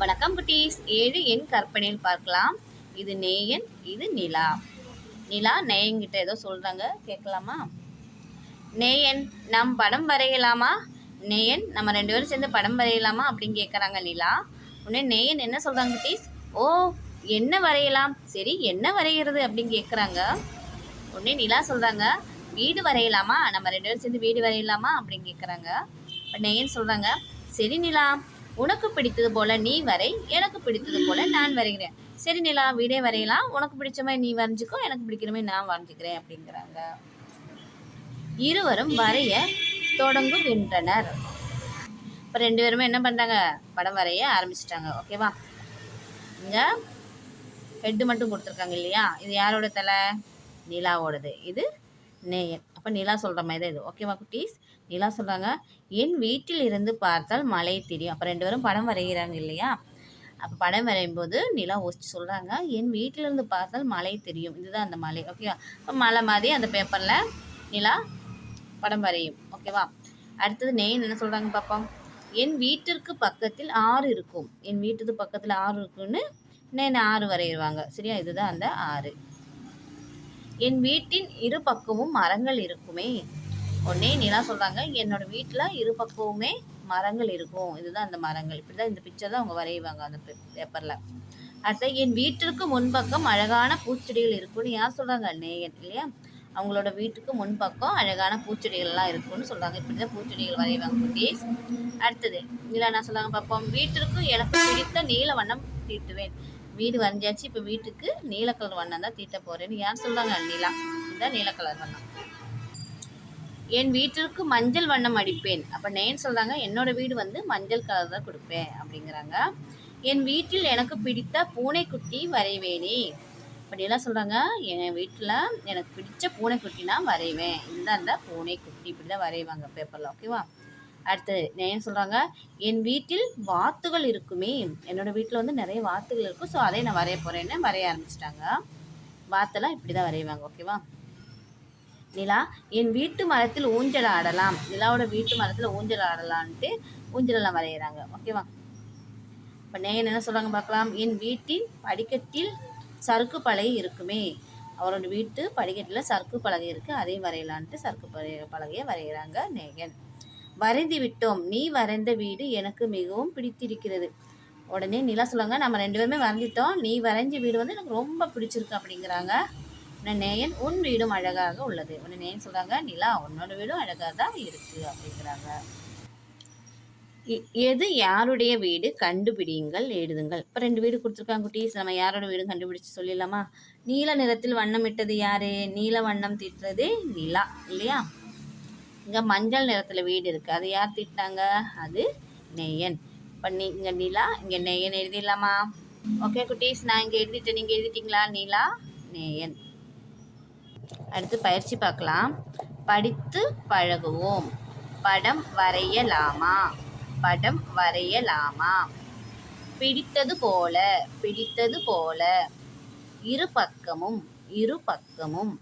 வணக்கம் குட்டீஸ். ஏழு எண் கற்பனையில் பார்க்கலாம். இது நேயன் இது நிலா. நிலா நேயன்கிட்ட ஏதோ சொல்கிறாங்க கேட்கலாமா? நேயன் நம் படம் வரையலாமா? நேயன் நம்ம ரெண்டு பேரும் சேர்ந்து படம் வரையலாமா அப்படின்னு கேட்குறாங்க நிலா. உடனே நேயன் என்ன சொல்கிறாங்க குட்டீஸ்? ஓ என்ன வரையலாம்? சரி என்ன வரைகிறது அப்படின்னு கேட்குறாங்க உடனே நிலா சொல்கிறாங்க வீடு வரையலாமா? நம்ம ரெண்டு பேரும் சேர்ந்து வீடு வரையலாமா அப்படின்னு கேட்குறாங்க இப்போ நேயன் சொல்கிறாங்க சரி நிலா உனக்கு பிடித்தது போல நீ வரை எனக்கு பிடித்தது போல நான் வரைகிறேன். சரி நிலா வீடே வரையலாம். உனக்கு பிடிச்ச மாதிரி நீ வரைஞ்சிக்கோ எனக்கு பிடிக்கிற மாதிரி நான் வரைஞ்சிக்கிறேன் அப்படிங்கிறாங்க. இருவரும் வரைய தொடங்குகின்றனர். இப்போ ரெண்டு பேருமே என்ன பண்ணுறாங்க படம் வரைய ஆரம்பிச்சிட்டாங்க. ஓகேவா இங்கே ஹெட்டு மட்டும் கொடுத்துருக்காங்க இல்லையா? இது யாரோட தலை? நிலாவோடது. இது நேயன் அப்போ நிலா சொல்கிற மாதிரி தான் இது. ஓகேவா குட்டீஸ்? நிலா சொல்கிறாங்க என் வீட்டில் இருந்து பார்த்தால் மலை தெரியும். அப்போ ரெண்டு பேரும் படம் வரைகிறாங்க இல்லையா? அப்போ படம் வரையும்போது நிலா யோசிச்சு சொல்கிறாங்க என் வீட்டிலேருந்து பார்த்தால் மலை தெரியும். இதுதான் அந்த மலை ஓகேவா இப்போ மலை மாதிரி அந்த பேப்பரில் நிலா படம் வரையும். ஓகேவா அடுத்தது நெய் என்ன சொல்கிறாங்க பார்ப்போம் என் வீட்டிற்கு பக்கத்தில் ஆறு இருக்கும். என் வீட்டுக்கு பக்கத்தில் ஆறு இருக்குன்னு நெயின் ஆறு வரையிடுவாங்க சரியா? இதுதான் அந்த ஆறு. என் வீட்டின் இரு பக்கமும் மரங்கள் இருக்குமே. உடனே நீலா சொல்கிறாங்க என்னோட வீட்டில் இரு பக்கமுமே மரங்கள் இருக்கும். இதுதான் அந்த மரங்கள். இப்படி தான் இந்த பிக்சர் தான் அவங்க வரைவாங்க அந்த பேப்பரில் அடுத்த என் வீட்டிற்கு முன்பக்கம் அழகான பூச்செடிகள் இருக்கும்னு யார் சொல்கிறாங்க நேயன் இல்லையா? அவங்களோட வீட்டுக்கு முன்பக்கம் அழகான பூச்செடிகள்லாம் இருக்கும்னு சொல்கிறாங்க இப்படி தான் பூச்செடிகள் வரைவாங்க குட்டீஸ் அடுத்தது நீலா என்ன சொல்கிறாங்க பார்ப்போம். வீட்டிற்கு எனக்கு பிடித்த நீல வண்ணம் தீட்டுவேன். வீடு வரைஞ்சாச்சு இப்போ வீட்டுக்கு நீல கலர் வண்ணம் தான் தீட்ட போகிறேன்னு ஏன் சொல்கிறாங்க நிலா. இதுதான் நீல கலர் வண்ணம். என் வீட்டிற்கு மஞ்சள் வண்ணம் அடிப்பேன். அப்போ நேன் சொல்கிறாங்க என்னோட வீடு வந்து மஞ்சள் கலர் தான் கொடுப்பேன் அப்படிங்கிறாங்க. என் வீட்டில் எனக்கு பிடித்த பூனைக்குட்டி வரைவேனே. அப்படியெல்லாம் சொல்கிறாங்க என் வீட்டில் எனக்கு பிடிச்ச பூனைக்குட்டினா வரைவேன். இதுதான் இந்த பூனைக்குட்டி இப்படி தான் வரைவாங்க பேப்பரில் ஓகேவா அடுத்தது என்ன சொல்கிறாங்க என் வீட்டில் வாத்துகள் இருக்குமே. என்னோடய வீட்டில் வந்து நிறைய வாத்துகள் இருக்கும். ஸோ அதை நான் வரைய போகிறேன்னு வரைய ஆரம்பிச்சிட்டாங்க. வாத்தெல்லாம் இப்படி தான் வரைவாங்க ஓகேவா நிலா என் வீட்டு மரத்தில் ஊஞ்சல் ஆடலாம். நிலாவோட வீட்டு மரத்தில் ஊஞ்சல் ஆடலான்ட்டு ஊஞ்சலெல்லாம் வரைகிறாங்க ஓகேவா இப்போ நேயன் என்ன சொல்கிறாங்க பார்க்கலாம் என் வீட்டின் படிக்கட்டில் சறுக்கு பலகை இருக்குமே. அவரோட வீட்டு படிக்கட்டில் சறுக்கு பலகை இருக்குது அதையும் வரையலான்ட்டு சறுக்கு பலகை பலகையை வரைகிறாங்க நேயன். வரைந்து விட்டோம் நீ வரைந்த வீடு எனக்கு மிகவும் பிடித்திருக்கிறது. உடனே நிலா சொல்லுவாங்க நம்ம ரெண்டு பேருமே வரைஞ்சிட்டோம் நீ வரைஞ்ச வீடு வந்து எனக்கு ரொம்ப பிடிச்சிருக்கு அப்படிங்கிறாங்க. நேயன் உன் வீடும் அழகாக உள்ளது. உன்னை நேயன் சொல்கிறாங்க நிலா உன்னோட வீடும் அழகாக தான் இருக்குது அப்படிங்கிறாங்க எது யாருடைய வீடு கண்டுபிடியுங்கள் எழுதுங்கள். இப்போ ரெண்டு வீடு கொடுத்துருக்காங்க குட்டீஸ் நம்ம யாரோட வீடு கண்டுபிடிச்சு சொல்லிடலாமா? நீல நிறத்தில் வண்ணம் இட்டது யாரு? நீல வண்ணம் தீட்டுறது நிலா இல்லையா? இங்கே மஞ்சள் நிறத்தில் வீடு இருக்குது அது யார் திட்டாங்க அது நெய்யன். இப்போ நீ இங்கே நிலா இங்கே நெய்யன் எழுதிடலாமா? ஓகே குட்டீஸ் நான் இங்கே எழுதிட்டேன். நீங்கள் எழுதிட்டீங்களா? நீலா நேயன் அடுத்து பயிற்சி பார்க்கலாம். படித்து பழகுவோம். படம் வரையலாமா? படம் வரையலாமா? பிடித்தது போல பிடித்தது போல. இரு பக்கமும் இரு பக்கமும்.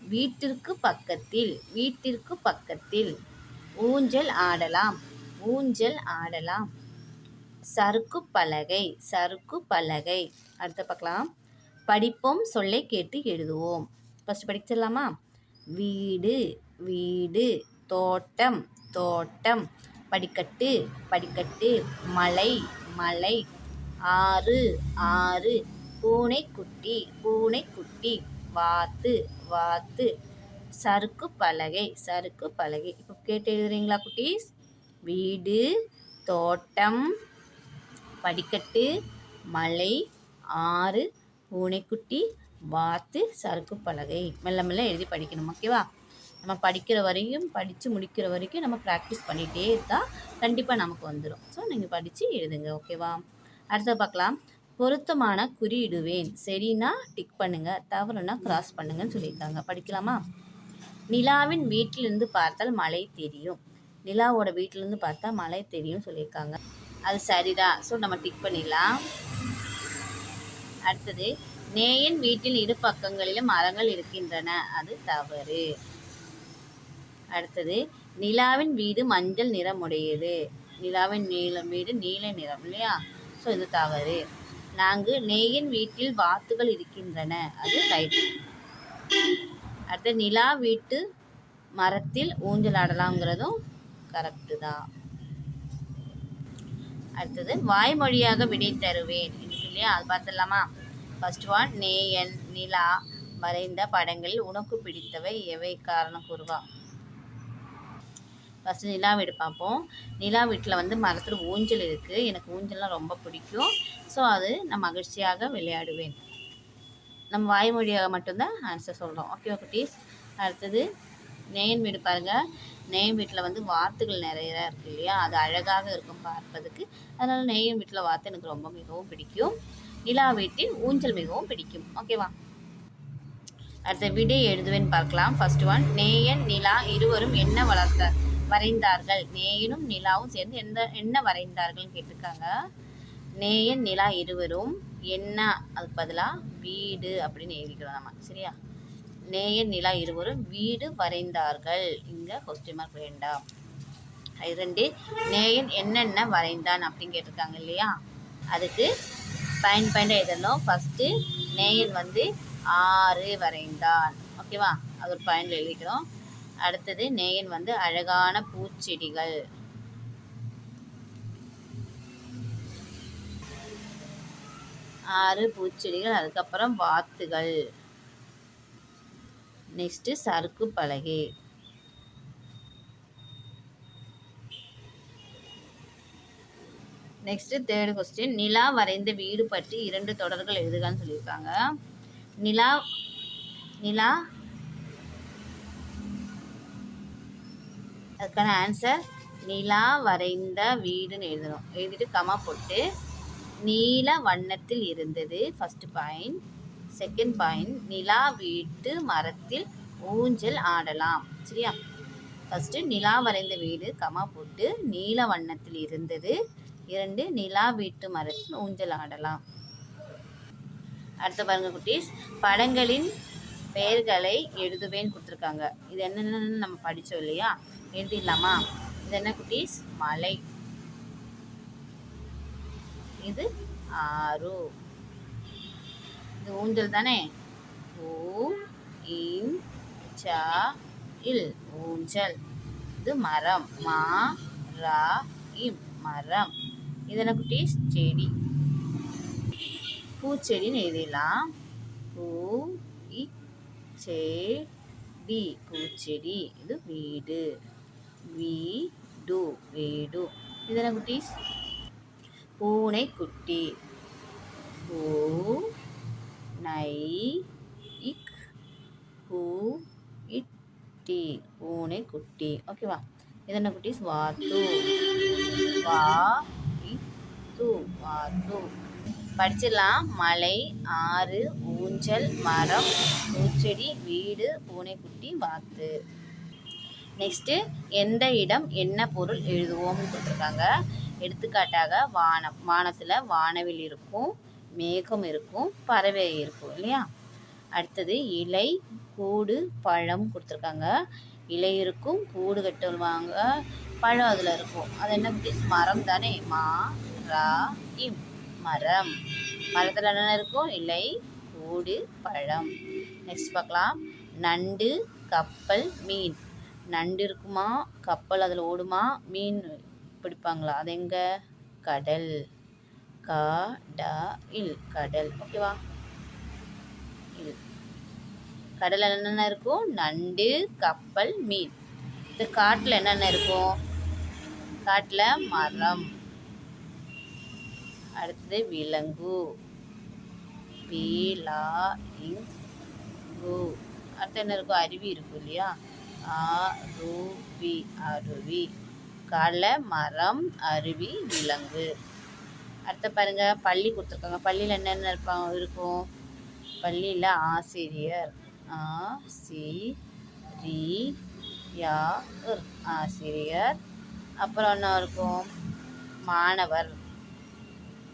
வீட்டிற்கு பக்கத்தில் வீட்டிற்கு பக்கத்தில். ஊஞ்சல் ஆடலாம் ஊஞ்சல் ஆடலாம். சறுக்கு பலகை சறுக்கு பலகை. அடுத்து பார்க்கலாம். படிப்போம் சொல்லை கேட்டு எழுதுவோம். ஃபஸ்ட் படிச்சிடலாமா வீடு வீடு தோட்டம் தோட்டம். படிக்கட்டு படிக்கட்டு. மலை மலை. ஆறு ஆறு. பூனைக்குட்டி பூனைக்குட்டி. வாத்து வாத்து. சறுக்கு பலகை சறுக்கு பலகை. இப்போ கேட்டு எழுதுறீங்களா குட்டீஸ்? வீடு தோட்டம் படிக்கட்டு மலை ஆறு பூனைக்குட்டி வாத்து சறுக்கு பலகை. மெல்ல மெல்ல எழுதி படிக்கணும் ஓகேவா நம்ம படிக்கிற வரையும் படித்து முடிக்கிற வரைக்கும் நம்ம ப்ராக்டிஸ் பண்ணிகிட்டே இருந்தால் கண்டிப்பாக நமக்கு வந்துடும் ஸோ நீங்கள் படித்து எழுதுங்க ஓகேவா அடுத்த பார்க்கலாம். பொருத்தமான குறியிடுவேன். சரினா டிக் பண்ணுங்கள் தவறுனா கிராஸ் பண்ணுங்கன்னு சொல்லியிருக்காங்க. படிக்கலாமா? நிலாவின் வீட்டிலிருந்து பார்த்தால் மழை தெரியும். நிலாவோட வீட்டிலேருந்து பார்த்தா மழை தெரியும் சொல்லியிருக்காங்க. அது சரிதான் ஸோ நம்ம டிக் பண்ணிடலாம். அடுத்தது நேயன் வீட்டில் இரு பக்கங்களிலும் மரங்கள் இருக்கின்றன. அது தவறு. அடுத்தது நிலாவின் வீடு மஞ்சள் நிறமுடையது. நிலாவின் நீளம் வீடு நீல நிறம் இல்லையா? ஸோ இது தவறு. நான்கு நேயின் வீட்டில் வாத்துகள் இருக்கின்றன. அது ரைட் அடுத்த நிலா வீட்டு மரத்தில் ஊஞ்சல் ஆடலாம்ங்கிறதும் கரெக்டு தான் அடுத்தது வாய்மொழியாக விடை தருவேன் இல்லையா அது பார்த்துடலாமா? ஃபர்ஸ்ட் ஒன் நேயன் நிலா வரைந்த படங்களில் உனக்கு பிடித்தவை எவை? காரணம் கூறுவா. ஃபஸ்ட்டு நிலா வீடு பார்ப்போம். நிலா வீட்டில் வந்து மரத்தில் ஊஞ்சல் இருக்குது எனக்கு ஊஞ்சல்லாம் ரொம்ப பிடிக்கும். ஸோ அது நான் மகிழ்ச்சியாக விளையாடுவேன். நம்ம வாய்மொழியாக மட்டும்தான் ஆன்சர் சொல்கிறோம் ஓகே குட்டீஸ் அடுத்தது நெயன் வீடு பாருங்கள் நேயன் வீட்டில் வந்து வாத்துகள் நிறைய இருக்குது இல்லையா? அது அழகாக இருக்கும் பார்ப்பதுக்கு. அதனால் நேயன் வீட்டில் வாத்து எனக்கு ரொம்ப மிகவும் பிடிக்கும். நிலா வீட்டில் ஊஞ்சல் மிகவும் பிடிக்கும். ஓகேவா அடுத்த விடை எழுதுவேன் பார்க்கலாம். ஃபர்ஸ்ட் ஒன் நேயன் நிலா இருவரும் என்ன வளர்த்த வரைந்தார்கள். நேயனும் நிலாவும் சேர்ந்து எந்த என்ன வரைந்தார்கள்னு கேட்டிருக்காங்க? நேயன் நிலா இருவரும் என்ன அதுக்கு பதிலாக வீடு அப்படின்னு எழுதிக்கிறோம் நம்ம சரியா? நேயன் நிலா இருவரும் வீடு வரைந்தார்கள். இங்கே கொஸ்டின் மார்க் வேண்டாம். இரண்டு நேயன் என்னென்ன வரைந்தான் அப்படின்னு கேட்டிருக்காங்க இல்லையா? அதுக்கு பயன் பயன் எழுதணும். ஃபஸ்ட்டு நேயன் வந்து ஆறு வரைந்தான். ஓகேவா அது ஒரு பயனில் எழுதிக்கிறோம். அடுத்தது நேயன் வந்து அழகான பூச்செடிகள். ஆறு பூச்செடிகள் அதுக்கப்புறம் வாத்துகள். நெக்ஸ்ட்டு சறுக்கு பலகை. நெக்ஸ்ட்டு தேர்டு கொஸ்டின் நிலா வரைந்த வீடு பற்றி இரண்டு தொடர்கள் எழுதுகான்னு சொல்லியிருக்காங்க. நிலா நிலா அதுக்கான ஆன்சர் நிலா வரைந்த வீடுன்னு எழுதணும். எழுதிட்டு கமா போட்டு நீல வண்ணத்தில் இருந்தது ஃபஸ்ட்டு பாயிண்ட் செகண்ட் பாயிண்ட் நிலா வீட்டு மரத்தில் ஊஞ்சல் ஆடலாம். சரியா? ஃபஸ்ட்டு நிலா வரைந்த வீடு கமா போட்டு நீல வண்ணத்தில் இருந்தது. இரண்டு நிலா வீட்டு மரத்தில் ஊஞ்சல் ஆடலாம். அடுத்த பாருங்க குட்டீஸ் படங்களின் பெயர்களை எழுதுவேன்னு கொடுத்துருக்காங்க. இது என்னென்னு நம்ம படித்தோம் இல்லையா? எழுதிடலாமா? இது என்ன குட்டீஸ்? மலை. இது ஆறு. இது ஊஞ்சல் தானே? ஊ இன் சா இல். ஊஞ்சல். இது மரம். மா ரா இம் மரம். இது என்ன குட்டீஸ்? செடி. பூச்செடின்னு எழுதிடலாம். பூ இ செடி பூச்செடி. இது வீடு. வீடு வீடு இது குட்டீஸ்? பூனை குட்டி. பூ நை இக் ஹூ இட்டி பூனை குட்டி. ஓகேவா இதென்ன குட்டீஸ்? வாத்து வா இத்து வாத்து படிச்சிடலாம். மலை ஆறு ஊஞ்சல் மரம் பூச்செடி வீடு பூனைக்குட்டி வாத்து. நெக்ஸ்ட்டு எந்த இடம் என்ன பொருள் எழுதுவோம்னு கொடுத்துருக்காங்க எடுத்துக்காட்டாக வானம் வானத்தில் வானவில் இருக்கும் மேகம் இருக்கும் பறவை இருக்கும் இல்லையா? அடுத்தது இலை கூடு பழம் கொடுத்துருக்காங்க. இலை இருக்கும் கூடு கட்டுவாங்க பழம் அதில் இருக்கும். அது என்ன குட்டீஸ்? மரம் தானே. மா ரா இம் மரம். மரத்தில் என்னென்ன இருக்கும்? இலை கூடு பழம். நெக்ஸ்ட் பார்க்கலாம். நண்டு கப்பல் மீன். நண்டு இருக்குமா? கப்பல் அதில் ஓடுமா? மீன் பிடிப்பாங்களா? அது எங்கே? கடல். கா டா இல். கடல். ஓகேவா இல். கடலில் என்னென்ன இருக்கும் நண்டு கப்பல் மீன். இந்த காட்டில் என்னென்ன இருக்கும் காட்டில் மரம். அடுத்தது விலங்கு. பீலா இங்கு. அடுத்து என்ன இருக்கும் அருவி இருக்கும் இல்லையா? ஆருவி அருவி. கடலை மரம் அருவி விலங்கு. அடுத்த பாருங்க பள்ளி கொடுத்துருக்காங்க. பள்ளியில் என்னென்ன இருப்பாங்க இருக்கும்? பள்ளியில் ஆசிரியர் ஆ சி ரி யா ஆசிரியர். அப்புறம் என்ன இருக்கும்? மாணவர்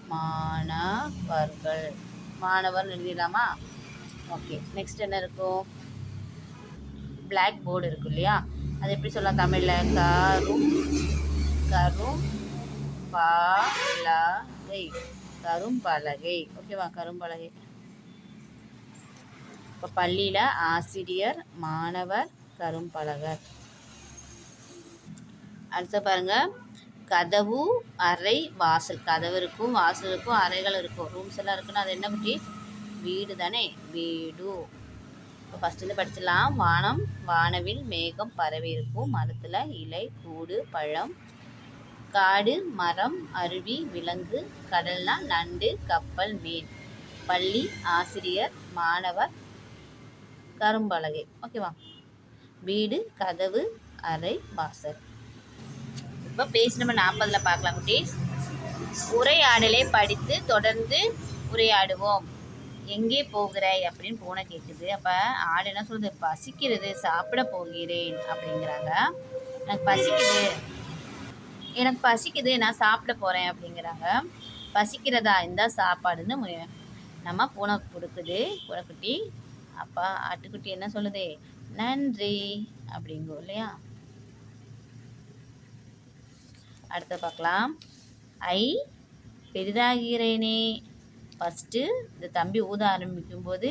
மாணவர்கள். மாணவர் எழுதிடலாமா? ஓகே நெக்ஸ்ட் என்ன இருக்கும்? பிளாக் போர்டு இருக்கு இல்லையா? அது எப்படி சொல்லலாம் தமிழில்? கரும் கரும் பலகை கரும்பலகை. ஓகேவா கரும்பலகை. இப்போ பள்ளியில் ஆசிரியர் மாணவர் கரும்பலகர். அடுத்து பாருங்கள் கதவு அறை வாசல். கதவு இருக்கும் வாசல் இருக்கும் அறைகள் இருக்கும். ரூம்ஸ் எல்லாம் இருக்குன்னா அது என்ன பற்றி வீடு தானே வீடு. இப்போ ஃபஸ்ட்டு படிச்சிடலாம். வானம் வானவில் மேகம் பரவி இருக்கும். மரத்தில் இலை கூடு பழம் காடு மரம் அருவி விலங்கு கடல்னா நண்டு கப்பல் மீன் பள்ளி ஆசிரியர் மாணவர் கரும்பலகை. ஓகேவா வீடு கதவு அறை வாசல். இப்போ பேஜ் நம்பர் நாற்பதில் பார்க்கலாம் குட்டீஸ். உரையாடலை படித்து தொடர்ந்து உரையாடுவோம். எங்கே போகிறாய்? அப்படின்னு பூனை கேட்குது அப்போ ஆடு என்ன சொல்லுது? பசிக்கிறது சாப்பிட போகிறேன் அப்படிங்கிறாங்க. எனக்கு பசிக்குது. எனக்கு பசிக்குது. நான் சாப்பிட போகிறேன் அப்படிங்கிறாங்க. பசிக்கிறதா? இருந்தால் சாப்பாடுன்னு நம்ம பூனை கொடுக்குது. பூனைக்குட்டி அப்பா ஆட்டுக்குட்டி என்ன சொல்லுது? நன்றி அப்படிங்கும் இல்லையா? அடுத்து பார்க்கலாம். ஐ பெரிதாகிறேனே ஃபஸ்ட்டு இந்த தம்பி ஊத ஆரம்பிக்கும் போது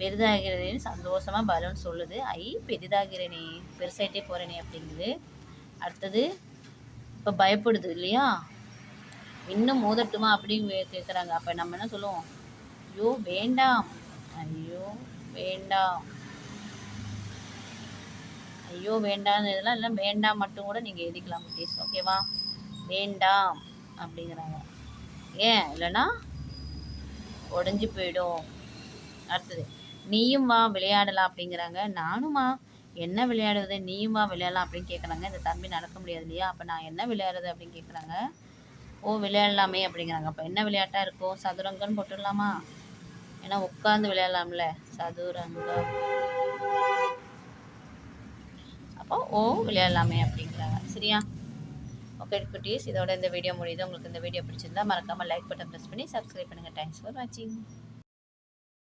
பெரிதாகிறேன்னு சந்தோஷமாக பலூன் சொல்லுது. ஐ பெரிதாகிறேனே பெருசாயிட்டே போகிறேனே அப்படிங்குது. அடுத்தது இப்போ பயப்படுது இல்லையா? இன்னும் மோதட்டுமா அப்படின்னு கேட்குறாங்க அப்போ நம்ம என்ன சொல்லுவோம்? ஐயோ வேண்டாம். ஐயோ வேண்டாம். ஐயோ வேண்டாம்னு இதெல்லாம் இல்லை வேண்டாம் மட்டும் கூட நீங்கள் எழுதிக்கலாம் குட்டீஸ். ஓகேவா? வேண்டாம் அப்படிங்கிறாங்க. ஏன்? இல்லைன்னா உடஞ்சி போயிடும். அடுத்தது நீயும் வா விளையாடலாம் அப்படிங்கிறாங்க. நானுமா என்ன விளையாடுவது நீயும் வா விளையாடலாம் அப்படின்னு கேட்குறாங்க இந்த தம்பி நடக்க முடியாது இல்லையா? அப்போ நான் என்ன விளையாடுறது அப்படின்னு கேட்குறாங்க ஓ விளையாடலாமே அப்படிங்கிறாங்க. அப்போ என்ன விளையாட்டாக இருக்கும்? சதுரங்கன்னு போட்டுடலாமா? ஏன்னா உட்காந்து விளையாடலாம்ல. சதுரங்கம். அப்போ ஓ விளையாடலாமே அப்படிங்கிறாங்க. சரியா? ஓகே குட்டீஸ் இதோட இந்த வீடியோ முடியுது. உங்களுக்கு இந்த வீடியோ பிடிச்சிருந்தா மறக்காமல் லைக் பட்டன் ப்ரெஸ் பண்ணி சப்ஸ்கிரைப் பண்ணுங்கள் தேங்க்ஸ் ஃபார் வாட்சிங்